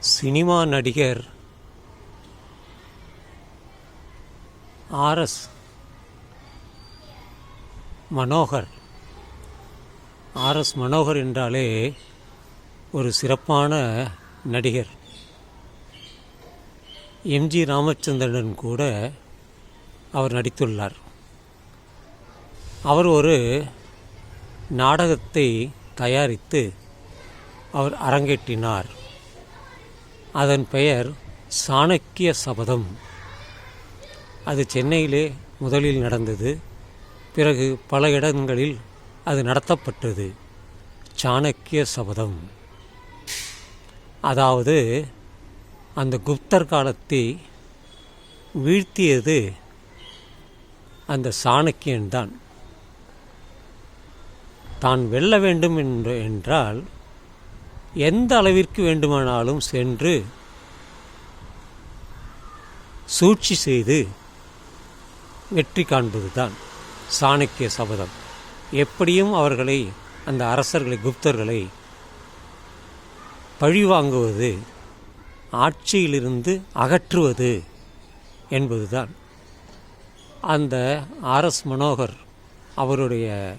Cinema நடிகர் RS Manohar. RS Manohar என்றாலே ஒரு சிறப்பான நடிகர். எம்ஜி ராமச்சந்திரன் கூட அவர் நடித்துள்ளார். அவர் ஒரு நாடகத்தை தயாரித்து அவர் அரங்கேற்றினார். அதன் பெயர் சாணக்கிய சபதம். அது சென்னையிலே முதலில் நடந்தது. பிறகு பல இடங்களில் அது நடத்தப்பட்டது. சாணக்கிய சபதம். அதாவது அந்த குப்தர் காலத்தை வீழ்த்தியது அந்த சாணக்கியன்தான். தான் வெல்ல வேண்டும் என்று என்றால் எந்த அளவிற்கு வேண்டுமானாலும் சென்று சூழ்ச்சி செய்து வெற்றி காண்பதுதான் சாணக்கிய சபதம். எப்படியும் அவர்களை அந்த அரசர்களை குப்தர்களை பழிவாங்குவது ஆட்சியிலிருந்து அகற்றுவது என்பதுதான். அந்த ஆர்எஸ் மனோகர் அவருடைய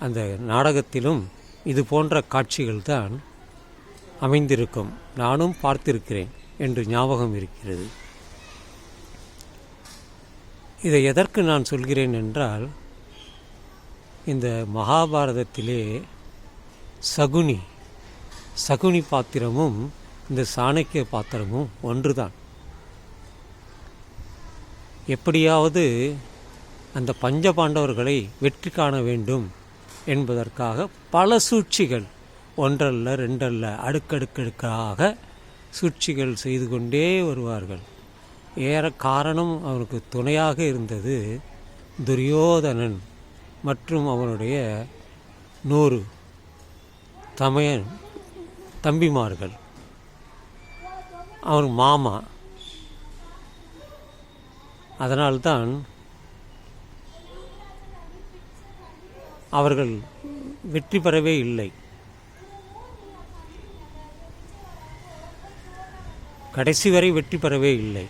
அந்த நாடகத்திலும் இது போன்ற காட்சிகள் தான் அமைந்திருக்கும். நானும் பார்த்திருக்கிறேன் என்று ஞாபகம் இருக்கிறது. இதை எதற்கு நான் சொல்கிறேன் என்றால் இந்த மகாபாரதத்திலே சகுனி சகுனி பாத்திரமும் இந்த சாணக்கிய பாத்திரமும் ஒன்றுதான். எப்படியாவது அந்த பஞ்ச பாண்டவர்களை வெற்றி காண வேண்டும் என்பதற்காக பல சூழ்ச்சிகள் ஒன்றல்ல ரெண்டல்ல அடுக்கடுக்கடுக்காக சூழ்ச்சிகள் செய்து கொண்டே வருவார்கள். ஏற காரணம் அவனுக்கு துணையாக இருந்தது துரியோதனன் மற்றும் அவனுடைய நூறு தமையன் தம்பிமார்கள். அவன் மாமா. அதனால்தான் அவர்கள் வெற்றி பெறவே இல்லை. கடைசி வரை வெற்றி பெறவே இல்லை.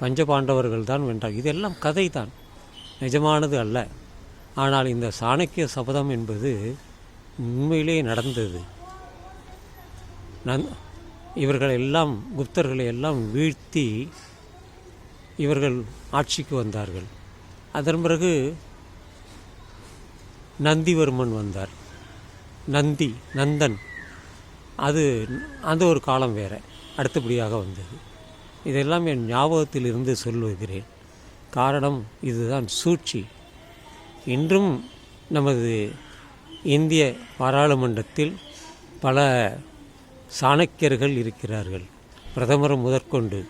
பஞ்ச பாண்டவர்கள் தான் வென்றார். இதெல்லாம் கதை தான் நிஜமானது அல்ல. ஆனால் இந்த சாணக்கிய சபதம் என்பது உண்மையிலே நடந்தது. நன் இவர்கள் எல்லாம் குப்தர்களை எல்லாம் வீழ்த்தி இவர்கள் ஆட்சிக்கு வந்தார்கள். அதன் பிறகு நந்திவர்மன் வந்தார். நந்தி நந்தன். அது அந்த ஒரு காலம் வேறு. அடுத்தபடியாக வந்தது. இதெல்லாம் என் ஞாபகத்தில் இருந்து சொல்லுகிறேன். காரணம் இதுதான் சூழ்ச்சி. இன்றும் நமது இந்திய பாராளுமன்றத்தில் பல சாணக்கியர்கள் இருக்கிறார்கள். பிரதமர் முதற்கொண்டு.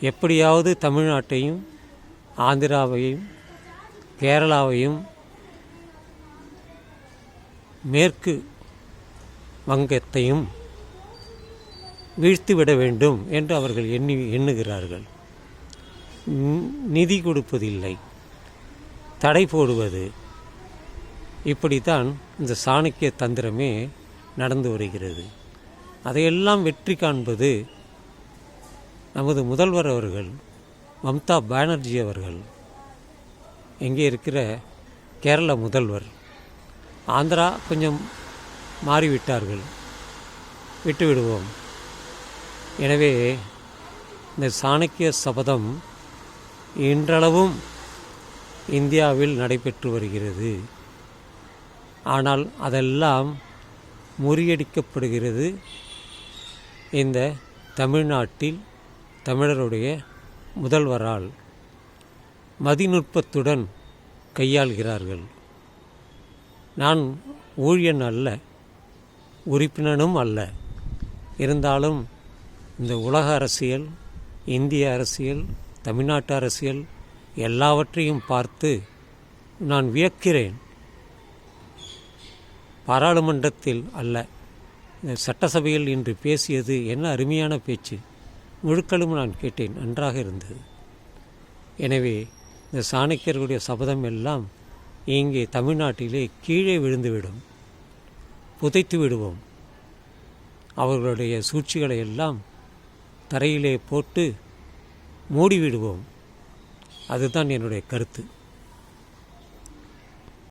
எப்படியாவது தமிழ்நாட்டையும் ஆந்திராவையும் கேரளாவையும் மேற்கு வங்கத்தையும் வீழ்த்திவிட வேண்டும் என்று அவர்கள் எண்ணி எண்ணுகிறார்கள். நிதி கொடுப்பதில்லை. தடை போடுவது. இப்படித்தான் இந்த சாணக்கிய தந்திரமே நடந்து வருகிறது. அதையெல்லாம் வெற்றி காண்பது நமது முதல்வர் அவர்கள் மம்தா பானர்ஜி அவர்கள் எங்கே இருக்கிற கேரள முதல்வர். ஆந்திரா கொஞ்சம் மாறிவிட்டார்கள். விட்டுவிடுவோம். எனவே இந்த சாணக்கிய சபதம் இன்றளவும் இந்தியாவில் நடைபெற்று வருகிறது. ஆனால் அதெல்லாம் முறியடிக்கப்படுகிறது இந்த தமிழ்நாட்டில் தமிழருடைய முதல்வரால். மதிநுட்பத்துடன் கையாள்கிறார்கள். நான் ஊழியன் அல்ல. உறுப்பினனும் அல்ல. இருந்தாலும் இந்த உலக அரசியல் இந்திய அரசியல் தமிழ்நாட்டு அரசியல் எல்லாவற்றையும் பார்த்து நான் வியக்கிறேன். பாராளுமன்றத்தில் அல்ல இந்த சட்டசபையில் இன்று பேசியது என்ன அருமையான பேச்சு. முழுக்களும் நான் கேட்டேன் நன்றாக இருந்தது. எனவே இந்த சாணக்கியர்களுடைய சபதம் எல்லாம் இங்கே தமிழ்நாட்டிலே கீழே விழுந்துவிடும். புதைத்து விடுவோம். அவர்களுடைய சூழ்ச்சிகளை எல்லாம் தரையிலே போட்டு மூடிவிடுவோம். அதுதான் என்னுடைய கருத்து.